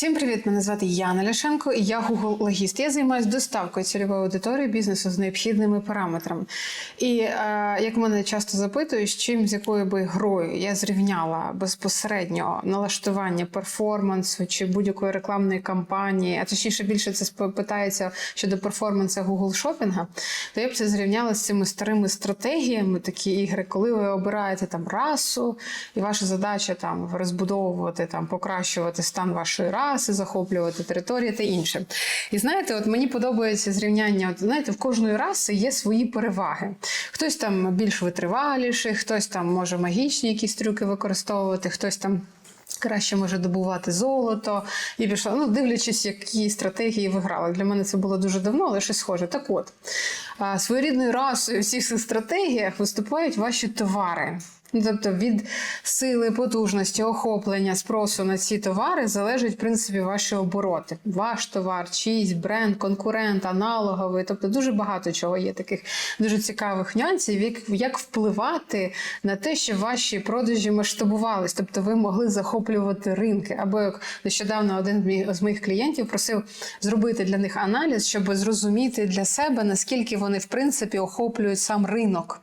Всім привіт! Мене звати Яна Ляшенко і я Google логіст. Я займаюся доставкою цільової аудиторії бізнесу з необхідними параметрами. І е, як мене часто запитують, з чим з якою би грою я зрівняла безпосередньо налаштування перформансу чи будь-якої рекламної кампанії, а точніше більше це питається щодо перформансу Google шопінга, то я б це зрівняла з цими старими стратегіями, такі ігри, коли ви обираєте там расу, і ваша задача там розбудовувати там покращувати стан вашої раси, захоплювати території та інше. І знаєте, от мені подобається зрівняння. От знаєте, в кожної раси є свої переваги. Хтось там більш витриваліший, хтось там може магічні якісь трюки використовувати, хтось там. Краще може добувати золото і пішла. Ну, дивлячись, які стратегії ви грали. Для мене це було дуже давно, але щось схоже. Так от, своєрідною расою всіх цих стратегіях виступають ваші товари. Тобто від сили, потужності, охоплення, спросу на ці товари залежать, в принципі, ваші обороти. Ваш товар, чийсь бренд, конкурент, аналоговий. Тобто дуже багато чого є таких дуже цікавих нюансів, як, як впливати на те, що ваші продажі масштабувались. Тобто ви могли захоплювати ринки. Або як нещодавно один з моїх клієнтів просив зробити для них аналіз, щоб зрозуміти для себе, наскільки вони в принципі охоплюють сам ринок.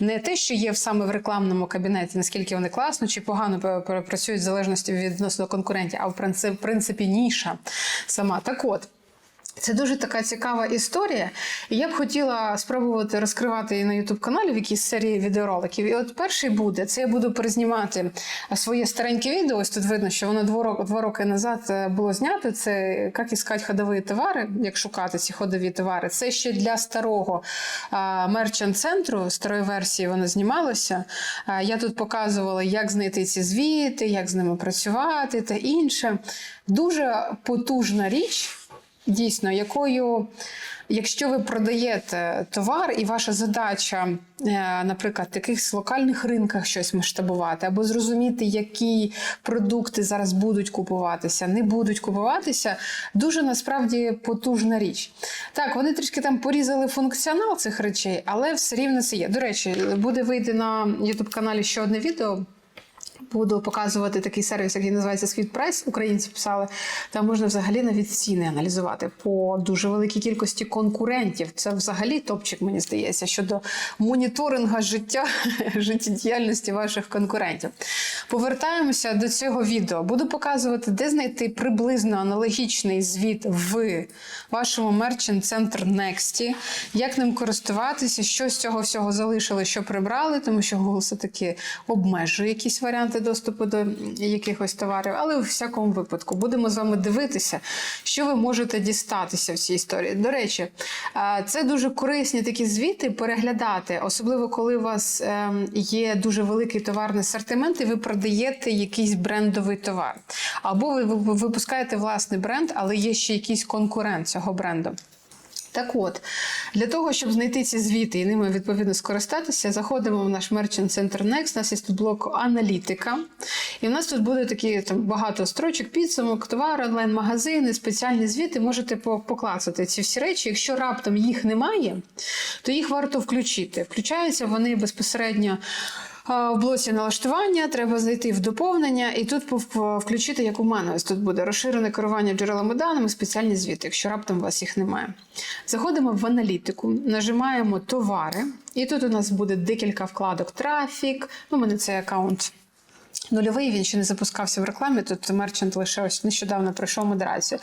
Не те, що є саме в рекламному кабінеті, наскільки вони класно чи погано працюють в залежності від відносно конкурентів, а в принципі ніша сама. Так от. Це дуже така цікава історія. І я б хотіла спробувати розкривати її на youtube каналі в якійсь серії відеороликів. І от перший буде це я буду перезнімати своє стареньке відео. Ось тут видно, що воно два роки, два роки назад е, було знято. Це як іскати ходові товари, як шукати ці ходові товари. Це ще для старого мерчант центру, старої версії воно знімалося. Я тут показувала, як знайти ці звіти, як з ними працювати та інше. Дуже потужна річ дійсно, якою, якщо ви продаєте товар, і ваша задача, е, наприклад, в якихось локальних ринках щось масштабувати, або зрозуміти, які продукти зараз будуть купуватися, не будуть купуватися, дуже насправді потужна річ. Так, вони трішки там порізали функціонал цих речей, але все рівно це є. До речі, буде вийти на youtube каналі ще одне відео. Буду показувати такий сервіс, який називається Світ Прайс. Українці писали. Там можна взагалі навіть ціни аналізувати по дуже великій кількості конкурентів. Це взагалі топчик, мені здається, щодо моніторинга життя життєдіяльності ваших конкурентів. Повертаємося до цього відео. Буду показувати, де знайти приблизно аналогічний звіт в вашому Merchant Center Next, як ним користуватися, що з цього всього залишили, що прибрали, тому що Google все-таки обмежує якісь варіанти доступу до якихось товарів. Але у всякому випадку будемо з вами дивитися, що ви можете дістатися в цій історії. До речі, це дуже корисні такі звіти переглядати, особливо коли у вас ем, є дуже великий товарний асортимент, і ви продаєте якийсь брендовий товар. Або ви- випускаєте власний бренд, але є ще якийсь конкурент цього бренду. Так от, для того, щоб знайти ці звіти і ними відповідно скористатися, заходимо в наш Merchant Center Next. У нас є тут блок аналітика. І в нас тут буде такі там багато строчок, підсумок, товар, онлайн-магазини, спеціальні звіти. Можете по- поклацати ці всі речі. Якщо раптом їх немає, то їх варто включити. Включаються вони безпосередньо. В блоці налаштування треба зайти в доповнення і тут включити, як у мене. Ось тут буде розширене керування джерелами даними, спеціальні звіти, якщо раптом у вас їх немає. Заходимо в аналітику, нажимаємо товари, і тут у нас буде декілька вкладок трафік. Ну, у мене цей аккаунт Нульовий він ще не запускався в рекламі. Тут мерчант лише ось нещодавно пройшов модерацію.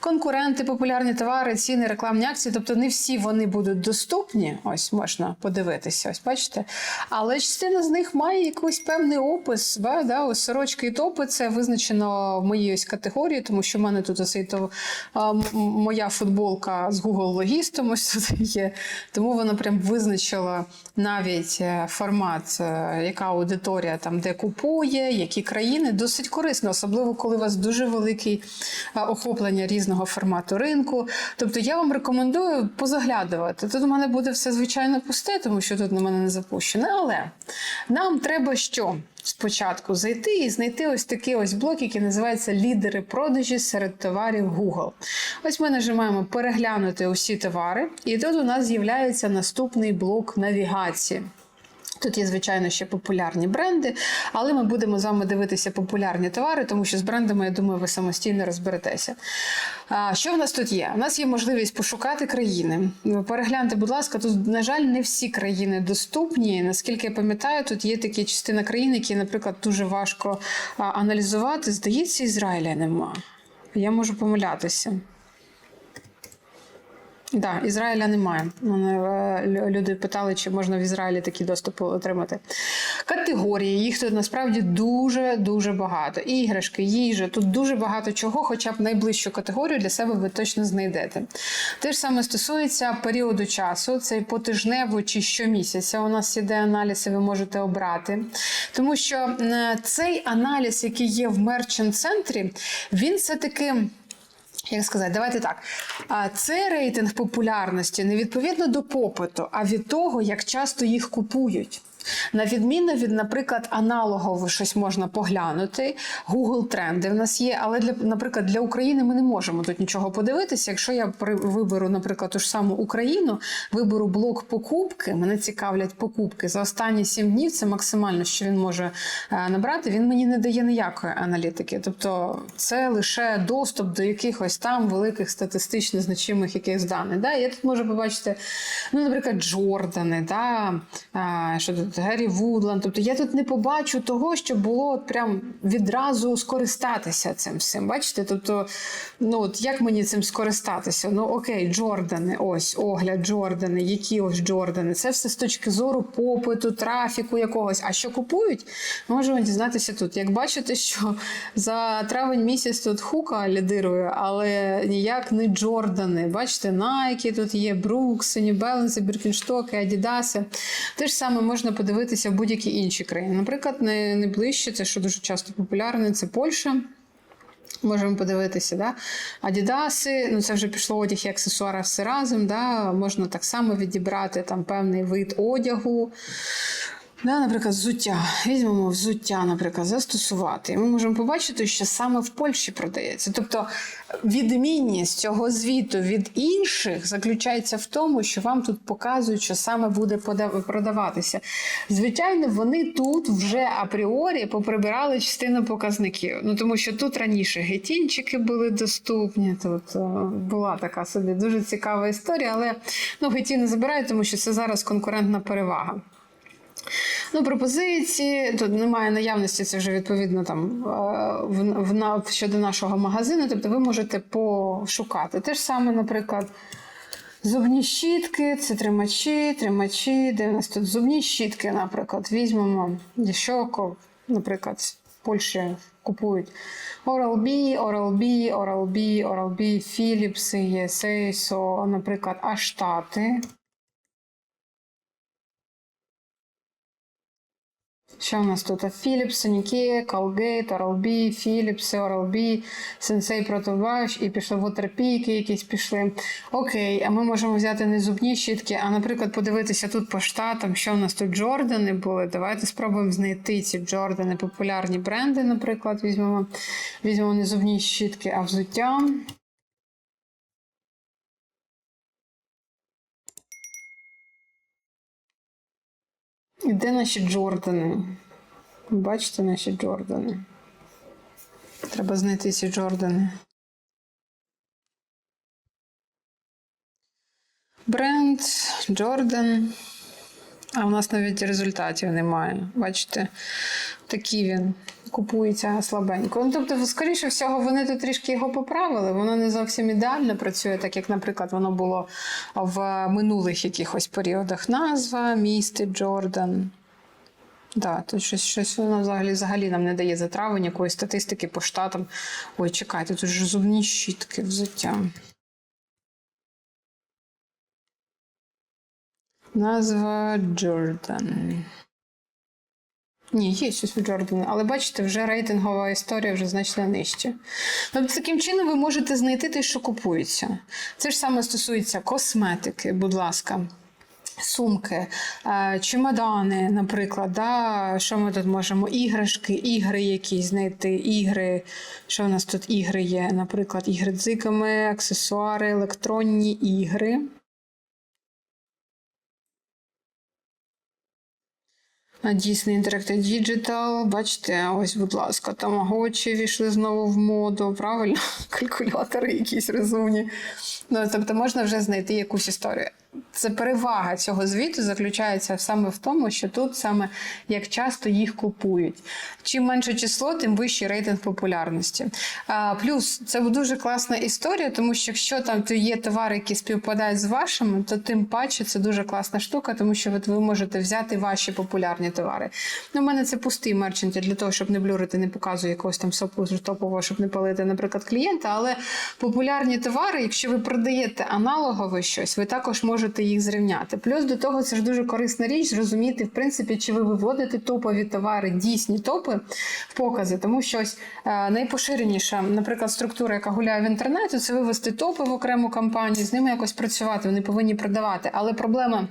Конкуренти, популярні товари, ціни, рекламні акції. Тобто не всі вони будуть доступні. Ось можна подивитися. Ось бачите. Але частина з них має якийсь певний опис. Да, да, ось сорочки і топи це визначено в моїй ось категорії, тому що в мене тут оцей то моя футболка з Google логістом. Ось тут є. Тому вона прям визначила навіть е, формат, е, яка аудиторія там де купує, які країни. Досить корисно, особливо коли у вас дуже великий е, охоплення різного формату ринку. Тобто я вам рекомендую позаглядувати. Тут у мене буде все звичайно пусте, тому що тут на мене не запущено. Але нам треба що? Спочатку зайти і знайти ось такий ось блок, який називається лідери продажі серед товарів Google. Ось ми нажимаємо переглянути усі товари, і тут у нас з'являється наступний блок навігації. Тут є, звичайно, ще популярні бренди, але ми будемо з вами дивитися популярні товари, тому що з брендами, я думаю, ви самостійно розберетеся. Що в нас тут є? У нас є можливість пошукати країни. Перегляньте, будь ласка, тут, на жаль, не всі країни доступні. Наскільки я пам'ятаю, тут є такі частина країн, які, наприклад, дуже важко аналізувати. Здається, Ізраїля нема. Я можу помилятися. Да, Ізраїля немає. Е, лю- люди питали, чи можна в Ізраїлі такий доступ отримати. Категорії, їх тут насправді дуже дуже багато. Іграшки, їжа, тут дуже багато чого, хоча б найближчу категорію для себе ви точно знайдете. Те ж саме стосується періоду часу, це потижнево чи щомісяця. У нас іде аналіз, і ви можете обрати. Тому що е, цей аналіз, який є в мерчант центрі, він все-таки. Як сказати, давайте так. Це рейтинг популярності не відповідно до попиту, а від того, як часто їх купують. На відміну від, наприклад, аналогово щось можна поглянути. Google тренди в нас є, але для, наприклад, для України ми не можемо тут нічого подивитися. Якщо я виберу, наприклад, ту ж саму Україну, виберу блок покупки, мене цікавлять покупки за останні сім днів. Це максимально, що він може е, набрати. Він мені не дає ніякої аналітики. Тобто, це лише доступ до якихось там великих статистично значимих якихось даних. Да? Я тут можу побачити, ну, наприклад, Джордани, да? що тут Геррі Вудланд. Тобто я тут не побачу того, що було от прям відразу скористатися цим всім. Бачите? Тобто, ну от як мені цим скористатися? Ну окей, Джордани, ось огляд Джордани, які ось Джордани. Це все з точки зору попиту, трафіку якогось. А що купують? Можемо дізнатися тут. Як бачите, що за травень місяць тут хука лідирує, але ніяк не Джордани. Бачите, Nike тут є, Brooks, New Balance, Birkenstock, Adidas. Те ж саме можна подивитися в будь-які інші країни. Наприклад, не, не ближче, це що дуже часто популярне, це Польща. Можемо подивитися, да? Адідаси, ну це вже пішло одяг і аксесуари все разом. Да? Можна так само відібрати там певний вид одягу. Да, наприклад, взуття. Візьмемо взуття, наприклад, застосувати. І ми можемо побачити, що саме в Польщі продається. Тобто відмінність цього звіту від інших заключається в тому, що вам тут показують, що саме буде продаватися. Звичайно, вони тут вже апріорі поприбирали частину показників. Ну тому що тут раніше гетінчики були доступні. Тут е, була така собі дуже цікава історія, але ну, геті не забирають, тому що це зараз конкурентна перевага. Ну, пропозиції тут немає наявності, це вже відповідно там е, в, в, щодо нашого магазину. Тобто ви можете пошукати. Те ж саме, наприклад, зубні щітки, це тримачі, тримачі. Де в нас тут зубні щітки, наприклад, візьмемо що, наприклад, в Польщі купують Oral-B, Oral-B, Oral-B, Oral-B, Philips, ESA, so, наприклад, Аштати. Що у нас тут? Philips, Sonicare, Colgate, Oral-B, Philips, Oral-B, Sensei і пішли Waterpik якісь пішли. Окей, а ми можемо взяти не зубні щітки, а, наприклад, подивитися тут по штатам, що у нас тут Джордани були. Давайте спробуємо знайти ці Джордани, популярні бренди, наприклад, візьмемо, візьмемо не зубні щітки, а взуття. І де наші Джордани? Бачите наші Джордани? Треба знайти ці Джордани. Бренд, Джордан. А в нас навіть результатів немає. Бачите, такий він купується слабенько. Ну, тобто, скоріше всього, вони тут трішки його поправили. Воно не зовсім ідеально працює, так як, наприклад, воно було в минулих якихось періодах. Назва, місто, Джордан. Да, тут щось, щось воно взагалі, взагалі нам не дає за травень якоїсь статистики по штатам. Ой, чекайте, тут ж зубні щітки взуття. Назва Джордан. Ні, є щось у Джордана, але бачите, вже рейтингова історія вже значно нижче. Тобто, таким чином ви можете знайти те, що купується. Це ж саме стосується косметики, будь ласка. Сумки, е, чемодани, наприклад, да? що ми тут можемо? Іграшки, ігри якісь знайти, ігри. Що в нас тут ігри є? Наприклад, ігри дзиками, аксесуари, електронні ігри. Disney Interactive Digital. Бачите, ось, будь ласка, тамагочі війшли знову в моду, правильно? Калькулятори якісь розумні. Ну, тобто можна вже знайти якусь історію. Це перевага цього звіту заключається саме в тому, що тут саме як часто їх купують. Чим менше число, тим вищий рейтинг популярності. А, плюс це дуже класна історія, тому що якщо там є товари, які співпадають з вашими, то тим паче це дуже класна штука, тому що ви можете взяти ваші популярні товари. Ну, у мене це пустий мерчант для того, щоб не блюрити, не показую якогось там сопу топового, щоб не палити, наприклад, клієнта. Але популярні товари, якщо ви продаєте аналогове щось, ви також можете їх зрівняти. Плюс до того це ж дуже корисна річ зрозуміти, в принципі, чи ви виводите топові товари, дійсні топи в покази, тому що ось е, найпоширеніша, наприклад, структура, яка гуляє в інтернеті, це вивести топи в окрему кампанію, з ними якось працювати. Вони повинні продавати. Але проблема.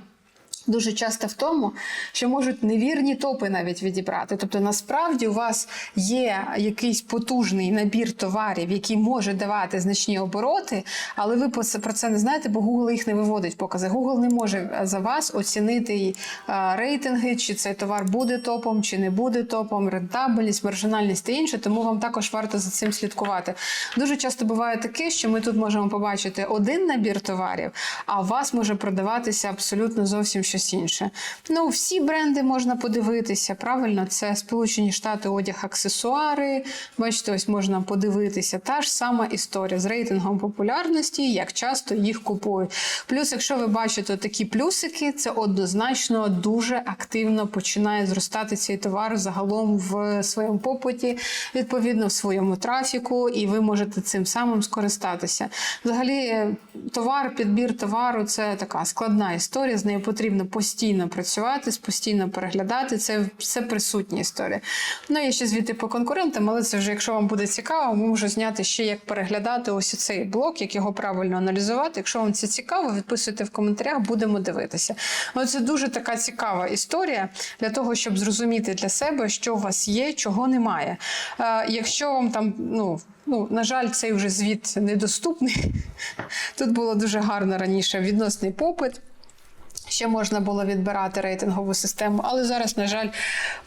Дуже часто в тому, що можуть невірні топи навіть відібрати. Тобто, насправді у вас є якийсь потужний набір товарів, який може давати значні обороти, але ви про це- не знаєте, бо Google їх не виводить покази. Google не може за вас оцінити е, рейтинги, чи цей товар буде топом, чи не буде топом, рентабельність, маржинальність та інше. Тому вам також варто за цим слідкувати. Дуже часто буває таке, що ми тут можемо побачити один набір товарів, а у вас може продаватися абсолютно зовсім щось інше. Ну, всі бренди можна подивитися. Правильно, це Сполучені Штати, одяг, аксесуари. Бачите, ось можна подивитися. Та ж сама історія з рейтингом популярності, як часто їх купують. Плюс, якщо ви бачите такі плюсики, це однозначно дуже активно починає зростати цей товар загалом в своєму попиті, відповідно в своєму трафіку, і ви можете цим самим скористатися. Взагалі, товар, підбір товару це така складна історія. З нею потрібно постійно працювати, постійно переглядати. Це все присутня історія. Ну є ще звіти по конкурентам, але це вже, якщо вам буде цікаво, можу зняти ще як переглядати ось цей блок, як його правильно аналізувати. Якщо вам це цікаво, відписуйте в коментарях, будемо дивитися. Ну, це дуже така цікава історія для того, щоб зрозуміти для себе, що у вас є, чого немає. Е, якщо вам там, ну. Ну, на жаль, цей вже звіт недоступний. Тут було дуже гарно раніше відносний попит. Ще можна було відбирати рейтингову систему, але зараз, на жаль,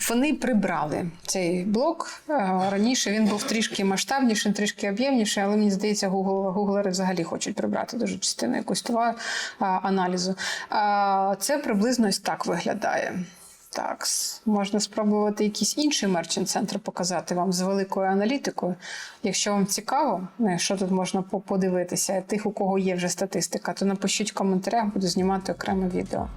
вони прибрали цей блок. Е, Раніше він був трішки масштабніший, трішки об'ємніший, але мені здається, Google, гуглери взагалі хочуть прибрати дуже частину якусь е, аналізу. Це приблизно ось так виглядає. Так, можна спробувати якийсь інший мерчант центр показати вам з великою аналітикою. Якщо вам цікаво, ну, що тут можна подивитися, тих, у кого є вже статистика, то напишіть в коментарях, буду знімати окреме відео.